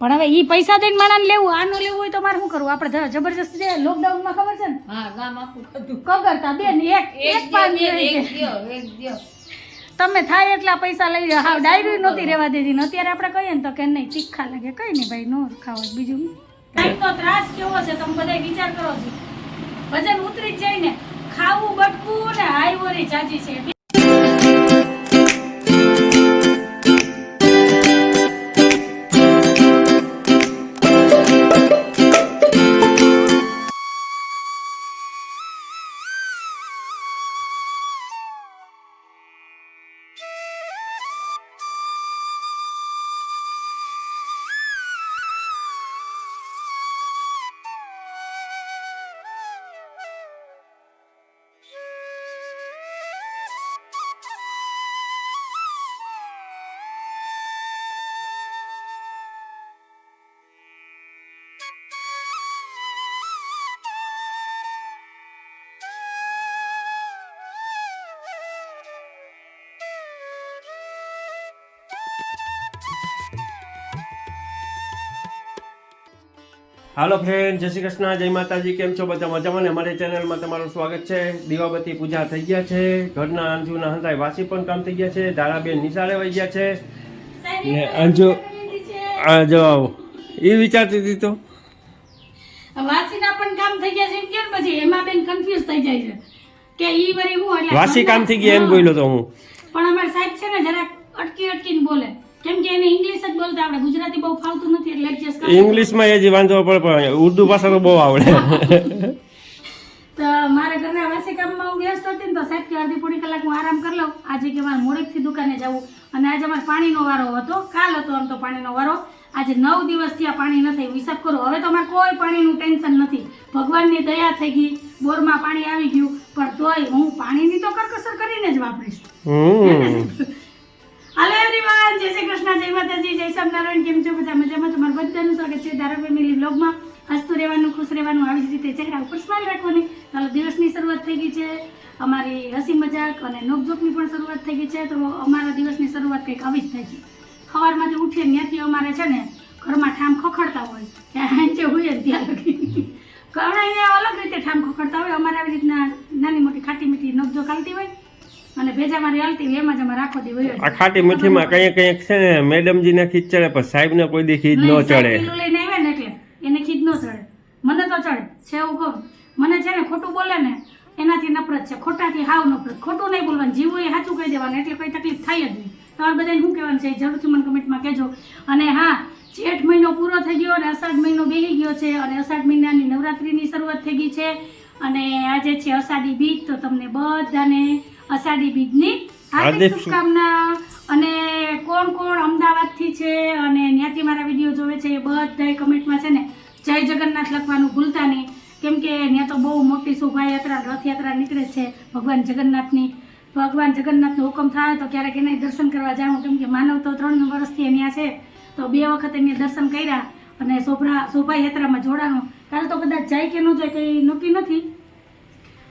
પણ હવે ઈ પૈસા દઈને માણાને લેવું આનું લેવું હોય તો મારે શું કરવું? આપણે જબરજસ્ત છે લોકડાઉનમાં ખબર છે ને? કગરતા બેન એક એક. તમે થાય એટલા પૈસા લઈ જાઓ હા ડાયરી નહોતી રહેવા દેતી ને અત્યારે આપણે કહીએ ને તો કે નહીં તીખા લાગે. કઈ નહીં ભાઈ નો ખાવા બીજું. કાંઈક તો ત્રાસ કેવો છે? તમે બધા વિચાર કરો છો. વજન ઉતરી જ જાય ને. ખાવું બટકું ને હાઈવોરી ચાજી છે. હાલો ફ્રેન્ડ જય શ્રી કૃષ્ણ જય માતાજી કેમ છો? બધા મજામાં ને અમારી ચેનલમાં તમારું સ્વાગત છે. દીવાબત્તી પૂજા થઈ ગયા છે. ઘરના અંજુના હંતાય વાસી પણ કામ થઈ ગયા છે. દારાબેન નિશાળે વહી ગયા છે. ને અંજુ આ જો એ વિચારતી હતી તો? વાસીના પણ કામ થઈ ગયા છે એમ કે પછી? એમાં બેન કન્ફ્યુઝ થઈ જાય છે. કે ઈ વરી હું એટલે વાસી કામ થઈ ગયા એમ બોલ્યો તો હું. પણ અમાર સાહેબ છે ને જરાક અટકી અટકીને બોલે. કેમ કે એને ઇંગ્લિશ જ બોલતા આવડે. ગુજરાતી બહુ ફાવતું નથી એટલે એડજસ્ટ કરે. ઇંગ્લિશમાં એ જ વાંધો પડે પણ ઉર્દુ ભાષા તો બહુ આવડે. તો મારા ઘરના વાસી કામમાં હું વ્યસ્ત હતી ને તો સાહેબ કે અડધી પૂરી કલાક હું આરામ કરી લઉં. આજે કે મારે મોડેકથી દુકાને જવું. અને આજે અમારે પાણીનો વારો હતો. કાલ હતો આમ તો પાણીનો વારો. આજે નવ દિવસથી આ પાણી નથી હિસાબ કરો. હવે તો અમારે કોઈ પાણીનું ટેન્શન નથી. ભગવાનની દયા થઈ ગઈ. બોરમાં પાણી આવી ગયું. પણ તોય હું પાણીની તો કરકસર કરીને જ વાપરીશ. હાલો એવરીવન જય શ્રી કૃષ્ણ, જય માતાજી, જય સ્વામિનારાયણ, કેમ છો બધા મજામાં? તમારું બધાનું સ્વાગત છે ધારા ફેમિલી બ્લોગમાં હસતું રહેવાનું, ખુશ રહેવાનું, આવી જ રીતે ચહેરા ઉપર સ્માઇલ રાખવાની. ચાલો દિવસની શરૂઆત થઈ ગઈ છે. અમારી હસી મજાક અને નોકઝોકની પણ શરૂઆત થઈ ગઈ છે. તો અમારા દિવસની શરૂઆત કંઈક આવી જ થાય છે. સવારમાંથી ઉઠીએ ત્યાંથી અમારે છે ને ઘરમાં ઠામ ખખડતા હોય. ત્યાં જે હોય ત્યાં લગી. ઘણા અહીંયા અલગ રીતે ઠામ ખખડતા હોય. અમારે આવી રીતના નાની મોટી ખાટી મીઠી નોકઝોક આવતી હોય. અને ભેજા મારી હાલતી એમાં જ અમારે આખો દી આ ખાટી મીઠીમાં કઈ કઈ છે ને મેડમજીને ખીચ ચડે પણ સાહેબને કોઈ દી ખીચ ન ચડે. કિલો લઈને આવે ને એટલે એને ખીજ ન ચડે. મને તો ચડે છે એવું કહું. મને છે ને ખોટું બોલે ને એનાથી નફરત છે. ખોટાથી હાવ નફરત. ખોટું નહીં બોલવાનું જીવું એ સાચું કહી દેવાનું એટલે કોઈ તકલીફ થાય જ નહીં. તમારે બધાને શું કહેવાનું છે? જરૂરથી મને કમેન્ટમાં કહેજો. અને હા જેઠ મહિનો પૂરો થઈ ગયો અને અષાઢ મહિનો બેહી ગયો છે અને અષાઢ મહિનાની નવરાત્રિની શરૂઆત થઈ ગઈ છે. અને આજે છે અષાઢી બીજ તો તમને બધાને અષાઢી બીજની હાર્દિક શુભકામના. અને કોણ કોણ અમદાવાદથી છે અને ત્યાંથી મારા વીડિયો જોવે છે એ બધાય કમેન્ટમાં છે ને જય જગન્નાથ લખવાનું ભૂલતા નહીં. કેમ કે ત્યાં તો બહુ મોટી શોભાયાત્રા રથયાત્રા નીકળે છે ભગવાન જગન્નાથની. ભગવાન જગન્નાથનો હુકમ થાય તો ક્યારેક એના દર્શન કરવા જાઉં. કેમ કે માનવ તો ત્રણ વર્ષથી અહીંયા છે. તો બે વખત એને દર્શન કર્યા અને શોભા શોભાયાત્રામાં જોડાણું. કાલે તો કદાચ જાય કે ન જાય કંઈ નક્કી નથી.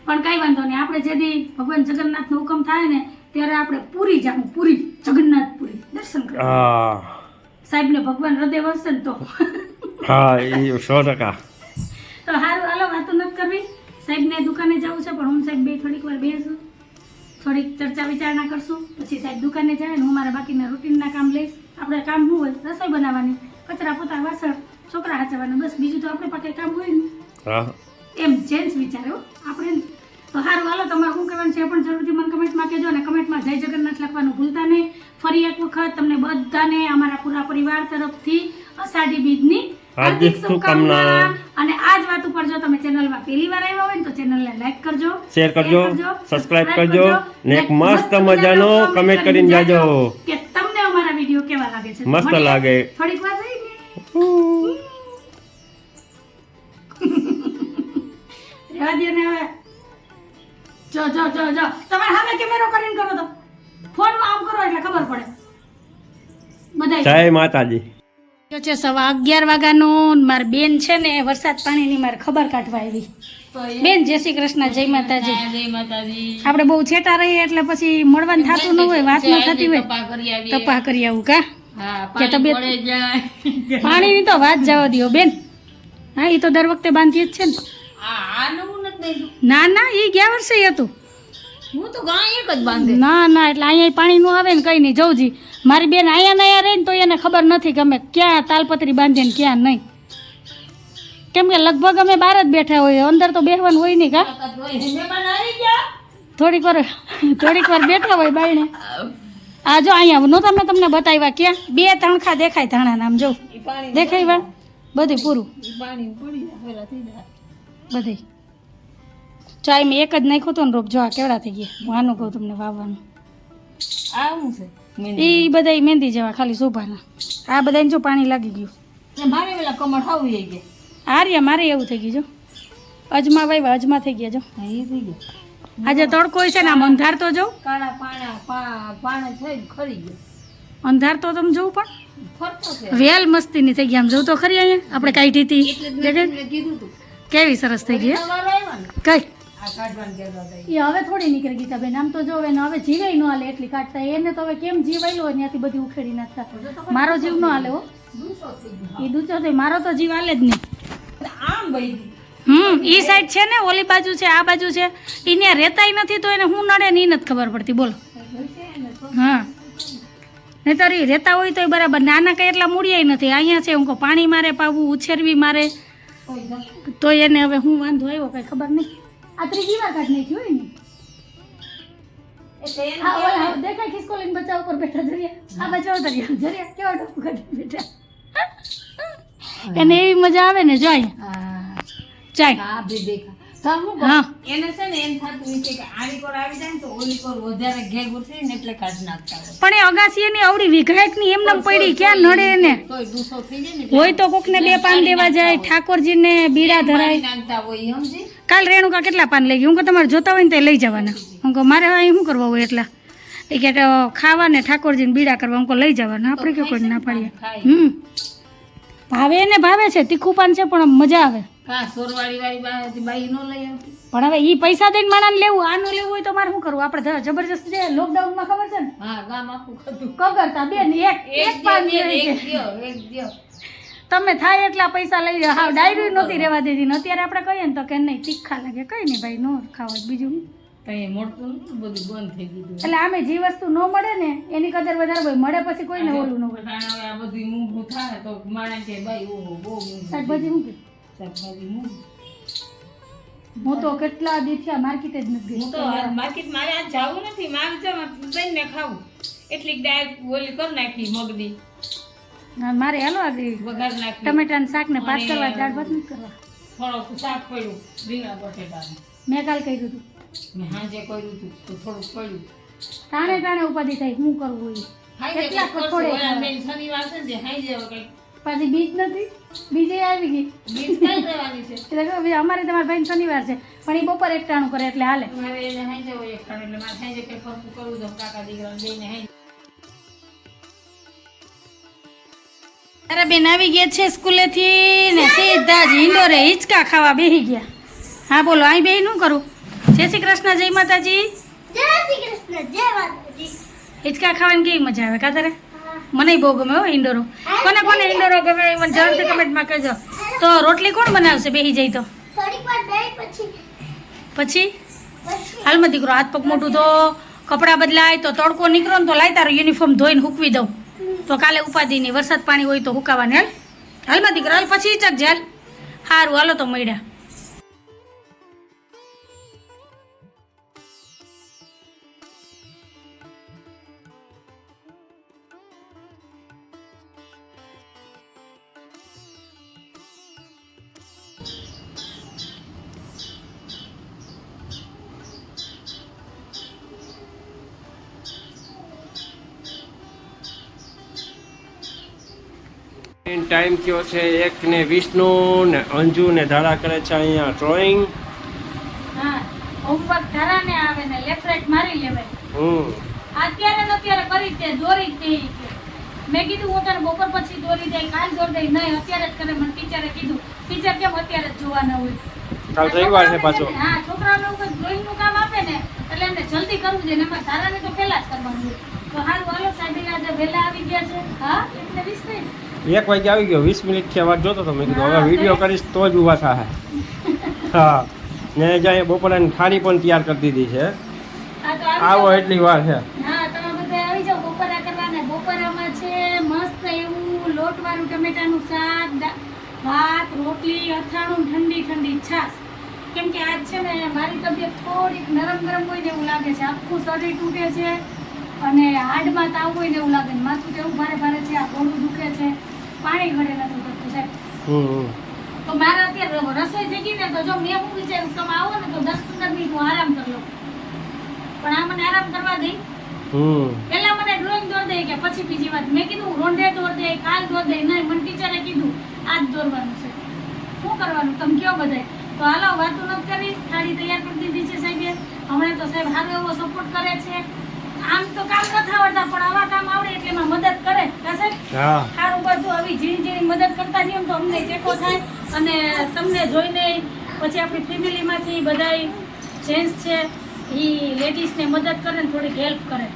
પણ કાંઈ વાંધો નહીં. આપણે જે દી ભગવાન જગન્નાથનો હુકમ થાય ને ત્યારે આપણે પૂરી જાવું પૂરી જગન્નાથપુરી. દર્શન કરવા સાહેબને ભગવાન હૃદય વસશે ને તો. હા એ સો ટકા. તો સારું હાલો વાતો નથી કરવી. સાહેબને દુકાને જવું છે પણ હું સાહેબ બે થોડીક વાર બેસું. થોડીક ચર્ચા વિચારણા કરશું. પછી સાહેબ દુકાને જાય ને હું મારા બાકીના રૂટીનના કામ લઈશ. આપણે કામ શું હોય? રસોઈ બનાવવાની. કચરા પોતા વાસણ છોકરા હાચવાના બસ બીજું તો આપણે પાસે કામ હોય ને. હા. એમ જેન્ટ્સ વિચારે આપણે તો સારું હાલો તમારે શું કહેવાનું છે પણ જરૂરથી મને કમેન્ટમાં કહેજો અને કમેન્ટમાં જય જગન્નાથ લખવાનું ભૂલતા નહીં. ફરી એક વખત તમને બધાને અમારા પૂરા પરિવાર તરફથી અષાઢી બીજની હાર્દિક શુભકામના. અને આ જ વાત ઉપર જો તમે ચેનલમાં પહેલી વાર આવ્યા હોય ને તો ચેનલને લાઈક કરજો શેર કરજો, સબસ્ક્રાઇબ કરજો, ને એક મસ્ત મજાનો કમેન્ટ કરીને જાજો. કે તમને અમારા વીડિયો કેવા લાગે છે. મસ્ત લાગે. થોડીક વાર રહીને દે ને હવે. જો જો જો જો. તમારે હવે કેમેરો કરીને કરો તો. ફોનમાં આમ કરો એટલે ખબર પડે. બધા જય માતાજી. છે સવા અગિયાર વાગ્યાનો મારી બેન છે ને વરસાદ પાણીની મારે ખબર કાઢવા આવી. બેન જય શ્રી કૃષ્ણ જય માતાજી. જય માતાજી. આપણે બહુ છેટા રહીએ એટલે પછી મળવાનું થતું ન હોય વાત ન થતી હોય. તપા કરી. આવું કા? હા કે પાણી તબિયત- પાણીની તો વાત જવા દ્યો બેન. હા એ તો દર વખતે બાંધીએ જ છે ને. ના ના એ ગયા વર્ષે હતું. હું તો ગાય એક જ બાંધે. ના ના એટલે અહીંયા પાણી નું આવે ને કઈ નહીં જવજી મારી બેન અહીંયા ને અહીંયા રહે ને તો એને ખબર નથી કે અમે ક્યાં તાલપત્રી બાંધે ને ક્યાં નહીં. કેમ કે લગભગ અમે બહાર જ બેઠા હોઈએ અંદર તો બેહવાનું હોય નહીં કા? હોય. થોડીક વાર થોડીક વાર બેઠા હોય બાઈને આ જો અહીંયા નહોતા મેં તમને બતાવ્યા ક્યાં? બે તણખા દેખાય ધાણા નામ જો. દેખાય બધું પૂરું. બધી ચાય મેં એક જ નાખ્યો હતો ને રોપ જો આ કેવડા થઈ ગયા? હું આનું કહું તમને વાવવાનું. આવું છે? એ બધા મહેંદી જેવા ખાલી શોભાના. આ બધાને જો પાણી લાગી ગયું. મારે પેલા કમળ હાવ થઈ ગયા આર્યા મારે એવું થઈ ગયું જો. અજમા વાવ્યા અજમા થઈ ગયા જો. થઈ ગયા. આજે તડકો છે ને આમ અંધાર તો જો. કાળા પાણા પાણા થઈ ખરી ગયો. અંધાર તો તમે જોવું પણ. વેલ મસ્તી ની થઈ ગઈ આમ જોવું તો ખરી અહીંયા. આપણે કાઢી હતી કીધું કેવી સરસ થઈ ગઈ કઈ એ. હવે થોડી નીકળી ગીતા બેન. આમ તો જો હવે હવે જીવાય ન હાલે એટલી કાઢતા. એને તો હવે કેમ જીવાયેલો હોય ત્યાંથી બધી ઉખેડી નાખતા? મારો જીવ ન હાલે હો. એ દૂચો થઈ મારો તો જીવ હાલે જ નહીં. આમ હમ ઈ સાઈડ છે ને ઓલી બાજુ છે આ બાજુ છે. ઈ ત્યાં રહેતાય નથી તો એને હું નડે ને એ નથી ખબર પડતી. બોલો. હા. નહીં તારી રહેતા હોય તો એ બરાબર નાના કંઈ એટલા મૂળિયાય નથી. અહીંયા છે હું કહું પાણી મારે પાવું ઉછેરવી મારે. તો એને હવે હું વાંધો આવ્યો કઈ ખબર નહીં. આ ત્રીજી વાર કાઢ નાખ્યું હોય ને? હા ઓલા દેખાય ખિસકોલીને બચાવ ઉપર બેઠા જરિયા. આ બચાવ દરિયા જરિયા કેવા ટપુ કાઢી બેઠા. એને એવી મજા આવે ને જો અહીંયા હા બી હું. કહું, હા. એને છે ને એમ થતું છે કે આની કોર આવી જાય ને તો ઓલી કોર વધારે ઘેર ઉતરી ને એટલે કાઢી નાખતા પણ એ અગાસી એની આવડી વિઘાયકની એમને પડી ક્યાં નડે એને? હોય તો કોક ને બે પાન દેવા જાય ઠાકોરજીને બીડા ધરાય. નાખતા હોય સમજી? કાલ રેણુકા કેટલા પાન લઈ ગઈ? હું કે તમારે જોતા હોય ને તે લઈ જવાના. હું કહું મારે અહીં શું કરવા હોય એટલા? એ કે ખાવા ને ઠાકોરજીને બીડા કરવા હું કહું લઈ જવાના. આપણે કે કોઈ ના પાડીએ. હમ. ભાવે એને ભાવે છે તીખું પાન છે પણ મજા આવે. બા- પણ હવે ઈ પૈસા દઈને માણસ લેવું આનું લેવું હોય તો મારે શું કરવું? આપણે જબરજસ્ત જે લોકડાઉનમાં ખબર છે ને? હા ગામ આખું કગરતા બેન એક એક છે. તમે થાય એટલા પૈસા લઈ જાઓ હા ડાયરી નહોતી રહેવા દેતી. ને અત્યારે આપણે કહીએ ને તો કે નહીં તીખા લાગે. કઈ નહીં ભાઈ નો ખાવા બીજું? મળતું બધું બંધ થઈ ગયું એટલે આમે જે વસ્તુ ન મળે ને એની કદર વધારે હોય. મળે પછી કોઈને ઓલું ન હોય. આ બધું મૂંગું થાય તો માણે કે ભાઈ ઓહો બહુ શાકભાજી શું શાકભાજી હું? તો કેટલા દી માર્કેટ જ નથી હું તો માર્કેટ મારે આજ જવું નથી. મારે છે દઈને ખાવું. એટલી દાળ ઓલી કરી નાખી મગની. મારે હાલો આગળ વઘાર નાખી. ટમેટાનું શાક ને પાસ કરવા દાળ ભાત નથી કરવા. થોડોક શાક પડ્યું રીંગણા બટેટાનું. મેં કાલ કર્યું હતું. મેં હાજે કર્યું હતું તો થોડુંક પડ્યું. ટાણે ટાણે ઉપાધિ થાય શું કરવું એ કેટલા કઠોળે શનિવાર છે ને હાઈ હવે કંઈક પાછી બીજ નથી. બીજે આવી ગઈ. બીજ કાલ રહેવાની છે? એટલે અમારે તમારા ભાઈ શનિવાર છે. પણ એ બપોર એકટાણું કરે એટલે હાલે. મારે એને હાંજે હોય એકટાણું એટલે મારે હાંજે કે ફરકું કરવું તો કાકા દીકરા જઈને અરે બેન આવી ગયા છે સ્કૂલેથી ને સીધા જ ઇન્ડોરે હિંચકા ખાવા બેસી ગયા. હા બોલો અહીં બેહી શું કરું? જય શ્રી કૃષ્ણ જય માતાજી. હિંચકા ખાવાની કેવી મજા આવે કાતરે મને બહુ ગમે હો ઇન્ડોરો. કોને કોને ઇન્ડોરો ગમે મને જરૂરથી કમેન્ટમાં કહેજો. તો રોટલી કોણ બનાવશે? બેસી જાય તો. બેહી પછી. હાલમાં દીકરો હાથ પગ મોટું તો કપડાં બદલાય તો તડકો નીકળો ને તો લાય તારો યુનિફોર્મ ધોઈને હૂકવી દઉં. તો કાલે ઉપાધિ નહીં વરસાદ પાણી હોય તો હુકાવાને હાલ. હાલમાં દીકરો હાલ પછી ચક હાલ. સારું હાલો તો મળ્યા. ટાઈમ થયો છે એક ને વીસનો ને અંજુ ને ધારા કરે છે અહીંયા ડ્રોઈંગ હોમવર્ક ધરાને આવે ને લેફ્ટ મારી લેવાય. હમ. અત્યારે ને અત્યારે કરી તે દોરી દે મેં કીધું હું તને બપોર પછી દોરી દે કાલ દોરી દે નહીં અત્યારે જ કરે. મને ટીચરે કીધું ટીચર કેમ અત્યારે જ જોવાના હોય? કાલ રવિવાર છે પાછો. હા છોકરાઓને કોઈ ડ્રોઈંગનું કામ આપે ને એટલે એમને જલ્દી કરવું જોઈએ ને એમાં ધારાને તો પહેલા જ કરવાનું હોય. તો હાલ વાલો સાહેબ આજે વહેલા આવી ગયા છે. હા એટલે વીસ થઈ. ને? એક વાગે આવી ગયો વીસ મિનિટથી વાત જોતો તો મેં કીધું હવે વીડિયો કરીશ તો જ ઊભા થાય હા. ને જાય બપોરાની થાળી પણ તૈયાર કરી દીધી છે. આવી એટલી વાર છે. હા તમે બધા આવી જાઓ બપોરા કરવા ને છે મસ્ત એવું લોટવાળું ટમેટાનું શાક દા- ભાત રોટલી અથાણું ઠંડી ઠંડી છાશ. કેમ કે આજ છે ને મારી તબિયત થોડીક નરમ ગરમ હોય ને એવું લાગે છે. આખું શરીર તૂટે છે અને હાડમાં તાવ હોય ને એવું લાગે માથું કેવું ભારે ભારે છે આ ગળું દુખે છે. પાણી ઘડે નથી કરતું સાહેબ. હમ. તો મારે અત્યારે રસોઈ થઈ ગઈ ને તો જો મેં હું વિચાર્યું તમે આવો ને તો દસ પંદર મિનિટ હું આરામ કરી લઉં. પણ આ મને આરામ કરવા દઈ પેલા મને ડ્રોઈંગ દોર દે કે પછી બીજી વાત. મેં કીધું રોંઢે દોર દે કાલ દોર દે. નહીં મને ટીચરે કીધું આજ દોરવાનું છે. શું કરવાનું? તમે કયો બધાય? તો હાલો વાતો નથી કરી. થાળી તૈયાર કરી દીધી છે સાહેબ. હમણાં તો સાહેબ સારો એવો સપોર્ટ કરે છે. આમ તો કામ નથી આવડતા પણ આવા કામ આવડે એટલે એમાં મદદ કરે. કા સાહેબ? હા. સારું બધું આવી ઝીણી ઝીણી મદદ કરતા જઈએ તો અમને ટેકો થાય અને તમને જોઈને પછી આપણી ફેમિલીમાંથી બધાય જેન્ટ્સ છે એ લેડીઝને મદદ કરે ને થોડીક હેલ્પ કરે.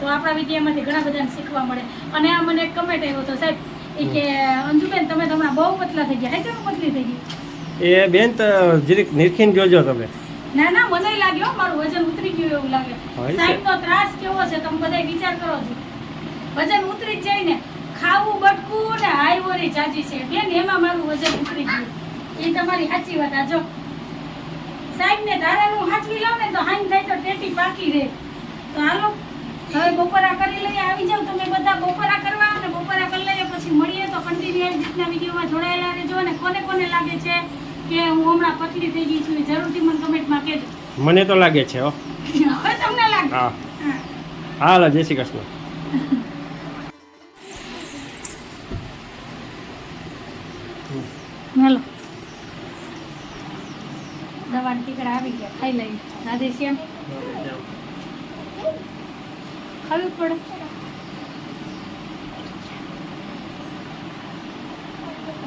તો આપણા વિદ્યામાંથી ઘણા બધાને શીખવા મળે. અને આ મને એક કમેન્ટ આવ્યો હતો સાહેબ એ કે અંજુબેન તમે તમારા બહુ પતલા થઈ ગયા. હે કેમ પતલી થઈ ગઈ? એ બેન તો જરીક નિરખીને જોજો તમે. ના ના મને લાગ્યો મારું વજન ઉતરી ગયું એવું લાગે. સાહેબ તો ત્રાસ કેવો છે? તમે બધા વિચાર કરો છો. વજન ઉતરી જ જાય ને ખાવું બટકું ને હાઈવોરી ચાચી છે. બેન એમાં મારું વજન ઉતરી ગયું. એ તમારી સાચી વાત આ જો. સાહેબ ને ધારાનું હાચવી લઉં ને તો હાઈન થાય તો ટેટી પાકી રહે. તો હાલો હવે બપોરા કરી લઈએ આવી જાવ તમે બધા. બપોરા કરવા અને બપોરા કરી લઈએ પછી મળીએ તો કન્ટિન્યુ રીતના વિડીયોમાં જોડાયેલા રહેજો. અને કોને કોને લાગે છે? કે હું હમણાં પતલી થઈ ગઈ છું જરૂરથી મને કમેન્ટમાં કહેજો. મને તો લાગે છે હો. હવે તમને લાગે? હા. હા. હાલો જય શ્રી કૃષ્ણ. હેલો. દવાના ટીકડા આવી ગયા ખાઈ લઈ રાધે શ્યામ. ખાવી પડે.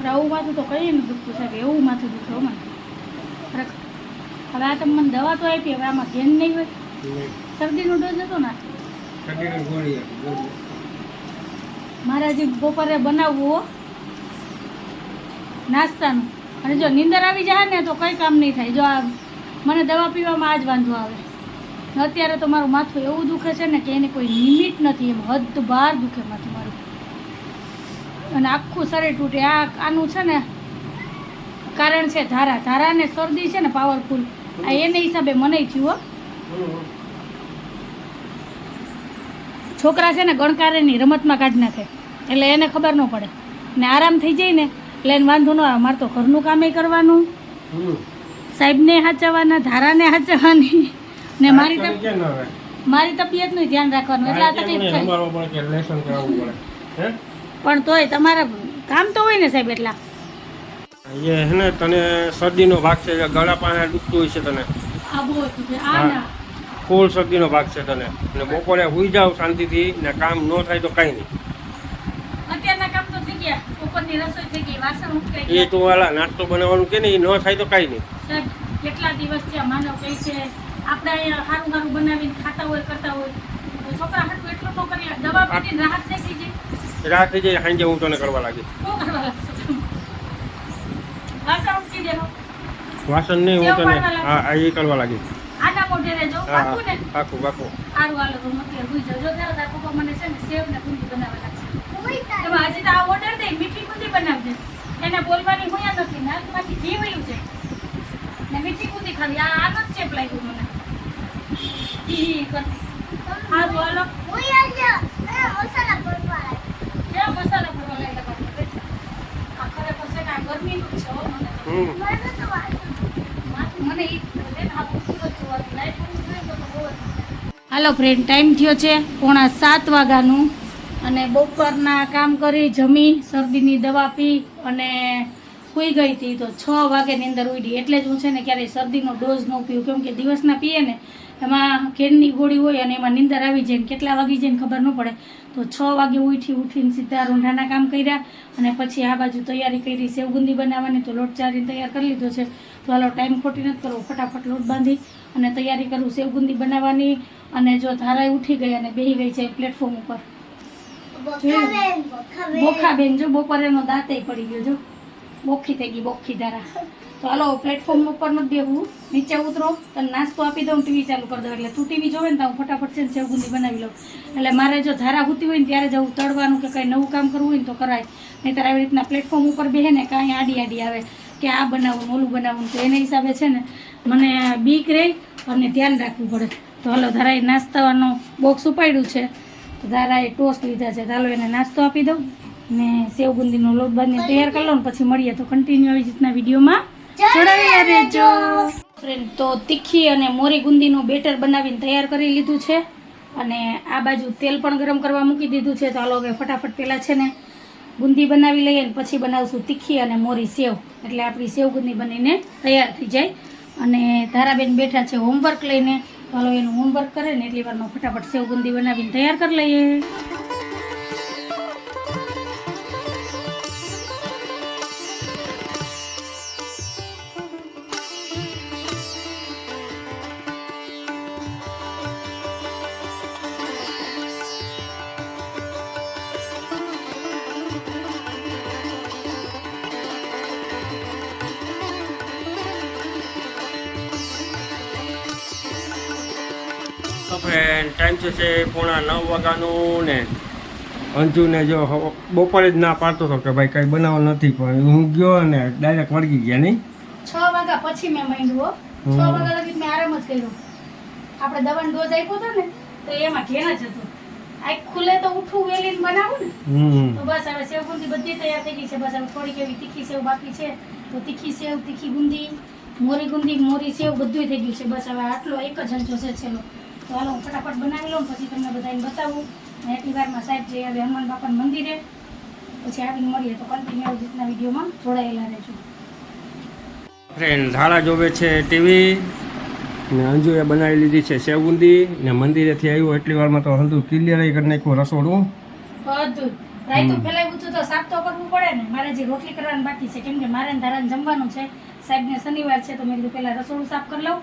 પણ આવું માથું તો કઈ નથી દુખતું સાહેબ એવું માથું દુખે મને. હવે આ તમે મને દવા તો આપી હવે આમાં ધ્યાન નહીં હોય? શરદીનો ડોઝ હતો ને? મારે હજી બપોરે બનાવવું હો. નાસ્તાનું. અને જો નીંદર આવી જાય ને તો કંઈ કામ નહીં થાય. જો આ મને દવા પીવામાં આ જ વાંધો આવે. અત્યારે તો મારું માથું એવું દુખે છે ને કે એની કોઈ લિમિટ નથી એમ હદ બહાર દુખે માથું મારું. અને આખું શરીર તૂટે. આ આનું છે ને કારણ છે ધારા. ધારા ને શરદી છે ને પાવરફુલ આ એને હિસાબે મને થયું હો. છોકરા છે ને ગણકારેની રમતમાં કાઢી નાખે. એટલે એને ખબર ન પડે. ને આરામ થઈ જાય ને એટલે એને વાંધો ન આવે. મારે તો ઘરનું કામે કરવાનું. સાહેબને હાચવવાના ધારાને હાચવવાની. ને મારી મારી તબિયતનું ધ્યાન રાખવાનું. એટલે આ તકલીફ થાય. પણ તોય તમારા કામ તો હોય ને સાહેબ એટલા. એ હે ને તને શરદીનો ભાગ છે ગળા પાસે દુખતું હોય છે તને. ફૂલ શરદીનો ભાગ છે તને. ને બપોરે હુઈ જાવ શાંતિથી ને કામ ન થાય તો કાંઈ નહીં. એ તો વાલા નાસ્તો બનાવવાનું કે નહીં ન થાય તો કાંઈ નહીં. કેટલા દિવસ છે માનવ કહે છે આપણે અહીંયા સારું સારું બનાવીને ખાતા હોય કરતા હોય. છોકરા હાટું એટલું તો કરી દવા પીને રાહત થઈ ગઈ રાત જઈ સાંજે હું તને કરવા લાગી? વાસણ નહીં હું તને હા એ કરવા લાગી આના મોઢે રહેજો. હા પાકું પાકું પાકું. સારું હાલો તો હું અત્યારે સુઈ ત્યારે તારા પપ્પા મને છે ને સેવ ને બુંદી બનાવવા લાગશે. ઉઈ તાર. તો આ ઓર્ડર દે મીઠી બુંદી બનાવજે. એને બોલવાની હોયા નથી નાકમાંથી ઘી વયું છે ને મીઠી બુંદી ખાવી. આ આનો જ છે લાગ્યો મને. સારું હાલો. મસાલા હાલો ફ્રેન્ડ ટાઈમ થયો છે પોણા સાત વાગ્યાનું અને બપોરના કામ કરી જમી, શરદીની દવા પી અને સૂઈ ગઈ હતી તો છ વાગ્યાની અંદર ઉડી એટલે જ હું છે ને ક્યારેય શરદીનો ડોઝ ન પીવું કેમ કે દિવસના પીએ ને, એમાં ઘેરની ગોળી હોય અને એમાં નીંદર આવી જાય ને, કેટલા વાગી જાય ખબર ન પડે. તો છ વાગે ઉઠી ઉઠીને સીધા રૂંઢાના કામ કર્યા અને પછી આ બાજુ તૈયારી કરી સેવગુંદી બનાવવાની તો લોટ ચારીને તૈયાર કરી લીધો છે. તો હાલો ટાઈમ ખોટી નથી કરવો ફટાફટ લોટ બાંધી અને તૈયારી કરું સેવગુંદી બનાવવાની અને જો ધારાએ ઉઠી ગઈ અને બેહી ગઈ છે પ્લેટફોર્મ ઉપર. બોખાબેન જો બપોરે એનો દાંતે પડી ગયો જો. બોખી થઈ ગઈ, બોખી ધારા. તો હાલો પ્લેટફોર્મ ઉપર નથી દેવું નીચે ઉતરો, તને નાસ્તો આપી દઉં, ટીવી ચાલુ કરી દઉં. એટલે તું ટીવી જોવે ને તો હું ફટાફટ છે ને સેવગુંદી બનાવી લઉં. એટલે મારે જો ધારા હુતી હોય ને ત્યારે જવું તળવાનું કે કંઈ નવું કામ કરવું હોય ને તો કરાય. નહીં તારે આવી રીતના પ્લેટફોર્મ ઉપર બેહે ને કાંઈ આડી આડી આવે કે આ બનાવવું ઓલું બનાવવું તો એના હિસાબે છે ને મને બીક રહે અને ધ્યાન રાખવું પડે. તો હાલો, ધારાએ નાસ્તાનો બોક્સ ઉપાડ્યું છે. તો ધારાએ ટોસ્ટ લીધા છે. ચાલો એને નાસ્તો આપી દઉં. ને સેવગુંદીનો લોટ બાંધીને તૈયાર કરી લો ને પછી મળીએ. તો કન્ટિન્યુ આવી રીતના વિડીયોમાં. જોડાયેલા રહેજો ફ્રેન્ડ તો તીખી અને મોરી ગુંદીનું બેટર બનાવીને તૈયાર કરી લીધું છે. અને આ બાજુ તેલ પણ ગરમ કરવા મૂકી દીધું છે. તો હાલો હવે ફટાફટ પહેલાં છે ને ગુંદી બનાવી લઈએ ને પછી બનાવશું તીખી અને મોરી સેવ. એટલે આપણી સેવ ગુંદી બનીને તૈયાર થઈ જાય. અને ધારાબેન બેઠા છે હોમવર્ક લઈને. હાલો એનું હોમવર્ક કરે ને, એટલી વારમાં ફટાફટ સેવ ગુંદી બનાવીને તૈયાર કરી લઈએ. ફ્રેન્ડ ટાઈમ છે છે પોણા નવ વાગ્યાનું ને અંજુને જો બપોરે જ ના પાડતો હતો કે ભાઈ કંઈ બનાવો નથી પણ હું ગયો ને ડાયરેક્ટ વળગી ગયા નહીં? છ વાગ્યા પછી મેં માંડ્યું. છ વાગ્યા લગી મેં આરામ જ કર્યો. આપણે દવાનો ડોઝ આપ્યો હતો ને તો એમાં ઘેર જ હતો. આ ખુલે તો ઉઠું વેલીને બનાવું ને તો બસ હવે સેવ બુંદી બધી તૈયાર થઈ ગઈ છે. બસ હવે થોડીક એવી તીખી સેવ બાકી છે. તો તીખી સેવ તીખી ગુંદી મોરી ગુંદી મોરી સેવ બધું થઈ ગયું છે. બસ હવે આટલો એક જ હંચો છે છેલ્લો. તો હાલો હું ફટાફટ બનાવી લઉં પછી તમને બધાને બતાવું. અને એટલી વારમાં સાહેબ જઈ આવે હનુમાન બાપાના મંદિરે. પછી આવીને મળીએ તો કન્ટિન્યુ આવી રીતના વિડીયોમાં જોડાયેલા રહેજો. ફ્રેન્ડ ઝાડા જોવે છે ટીવી ને અંજુએ બનાવી લીધી છે સેવગુંદી ને મંદિરેથી આવ્યું એટલી વારમાં તો હંધુ ક્લિયર કરી નાખ્યું રસોડું. બધું. રાયતું ફેલાવ્યું હતું તો સાફ તો કરવું પડે ને. મારે જે રોટલી કરવાની બાકી છે કેમ કે મારે ધારાને જમવાનું છે. સાહેબને શનિવાર છે તો મેં કીધું પહેલાં રસોડું સાફ કરી લઉં.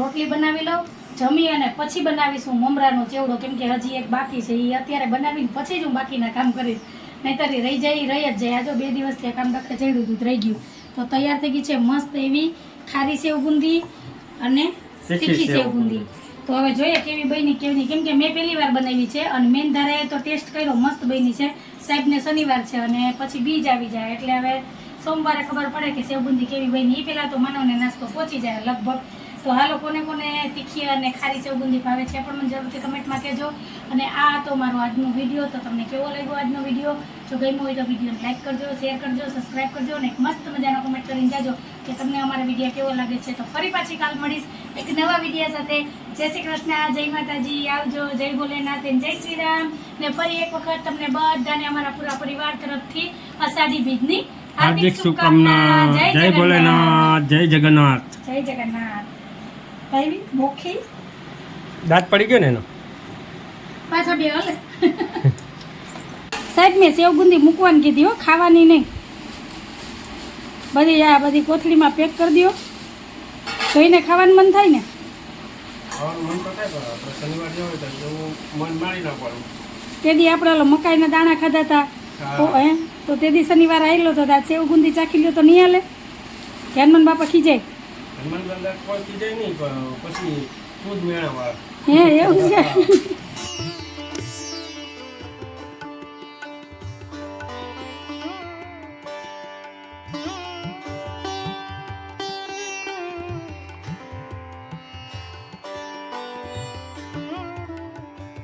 રોટલી બનાવી લઉં. જમી અને પછી બનાવીશું મમરાનો ચેવડો કેમ કે હજી એક બાકી છે એ અત્યારે બનાવીને પછી જ હું બાકીના કામ કરીશ. નહીંતર રહી જાય રહી જ જાય. આજો બે દિવસથી કામ ડખે ચડ્યું હતું રહી ગયું. તો તૈયાર થઈ ગઈ છે મસ્ત એવી ખારી સેવ બુંદી અને તીખી સેવ બુંદી. તો હવે જોઈએ કેવી બની કેવી કેમ કે મેં પહેલી વાર બનાવી છે અને મેન ધારાએ તો ટેસ્ટ કર્યો મસ્ત બની છે. સાહેબને શનિવાર છે અને પછી બીજ આવી જાય. એટલે હવે સોમવારે ખબર પડે કે સેવ બુંદી કેવી બની. એ પહેલાં તો માનવને નાસ્તો પહોંચી જાય લગભગ. તો હાલો કોને કોને તીખી અને ખારી બુંદી ભાવે છે પણ મને જરૂરથી કમેન્ટમાં કહેજો. અને આ હતો મારો આજનો વીડિયો તો તમને કેવો લાગ્યો આજનો વીડિયો? જો ગમ્યો હોય તો વિડીયોને લાઈક કરજો શેર કરજો સબસ્ક્રાઈબ કરજો અને એક મસ્ત મજાનો કમેન્ટ કરીને જાજો કે તમને અમારો વીડિયો કેવો લાગે છે. તો ફરી પાછી કાલ મળીશ એક નવા વીડિયો સાથે. જય શ્રી કૃષ્ણ જય માતાજી આવજો જય ભોલેનાથ જય શ્રી રામ. ને ફરી એક વખત તમને બધાને અમારા પૂરા પરિવાર તરફથી અષાઢી બીજની હાર્દિક શુભકામના. જય. ભોલેનાથ જય જગન્નાથ. જય જગન્નાથ. ભાઈ મોખી. દાંત પડી ગયો ને એનો? પાછા બે હલે. સાહેબ મેં સેવ ગુંદી મૂકવાની કીધી હો ખાવાની નહીં. બધી આ બધી કોથળીમાં પેક કરી દો જોઈને ખાવાનું મન થાય ને? મન તો દી આપણે ઓલો મકાઈના દાણા ખાધા હતા. તો હે તો તે દી શનિવાર આવેલો તો દાદા સેવ ગુંદી ચાખી લ્યો તો નહીં હાલે. હનુમાન બાપા ખીજાય. હનુમાન દાદા કોઈ કીધે નહીં પણ પછી જ મેળા હે એવું છે?